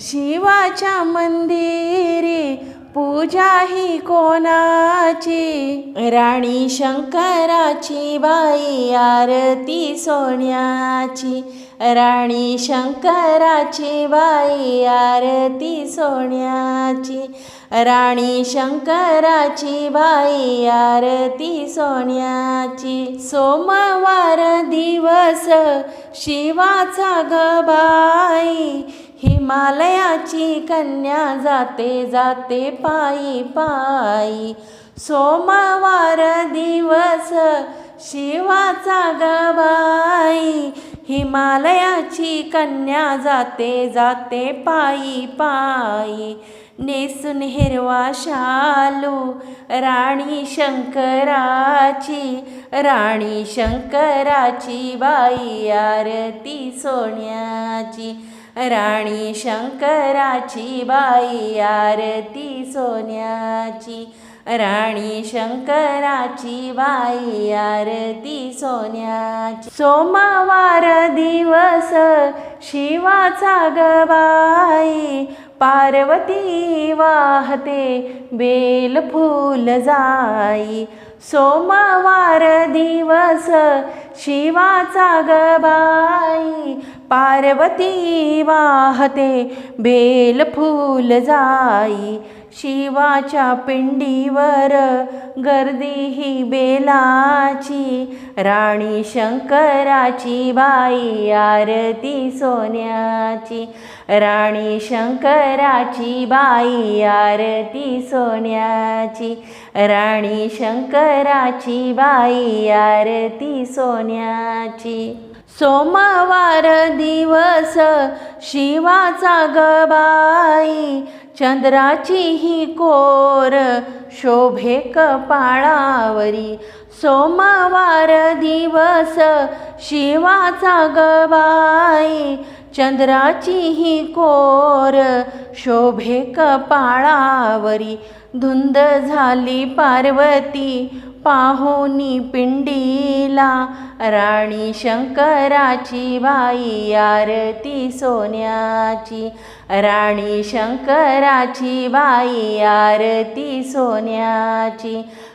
शिवाच्या मंदिरी पूजा ही कोणाची? राणी शंकराची बाई आरती सोन्याची. राणी शंकराची बाई आरती सोन्याची. राणी शंकराची बाई आरती सोन्याची. सोमवार दिवस शिवाचा गबाई. हिमालयाची कन्या जाते जाते पायी पायी. सोमवार दिवस शिवाचा गवाई. हिमालयाची कन्या जाते जाते पायी पायी. नेसून हिरवा शालू राणी शंकराची राणी शंकराची बाई आरती सोन्याची. राणी शंकराची बाई आरती सोन्याची. राणी शंकराची बाई आरती सोन्याची. सोमवार दिवस शिवाचा गबाई पार्वती वाहते बेल फूल जाई. सोमवार दिवस शिवाचा गबाई पार्वती वाहते बेल फूल जाई शिवाच्या पिंडीवर गर्दी ही बेलाची राणी शंकराची बाई आरती सोन्याची राणी शंकराची बाई आरती सोन्याची राणी शंकराची बाई आरती सोन्याची. सोमवार दिवस शिवाचा गबाई चंद्राची ही कोर शोभे कपाळावरी. सोमवार दिवस शिवाचा गबाई चंद्राची ही कोर शोभे कपाळावरी धुंद झाली पार्वती पाहुनी पिंडीला राणी शंकराची बाई आरती सोन्याची राणी शंकराची बाई आरती सोन्याची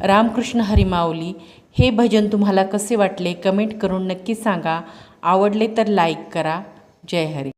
रामकृष्ण हरिमाऊली हे भजन तुम्हाला कसे वाटले? कमेंट करून नक्की सांगा. आवडले तर लाईक करा. जय हरी.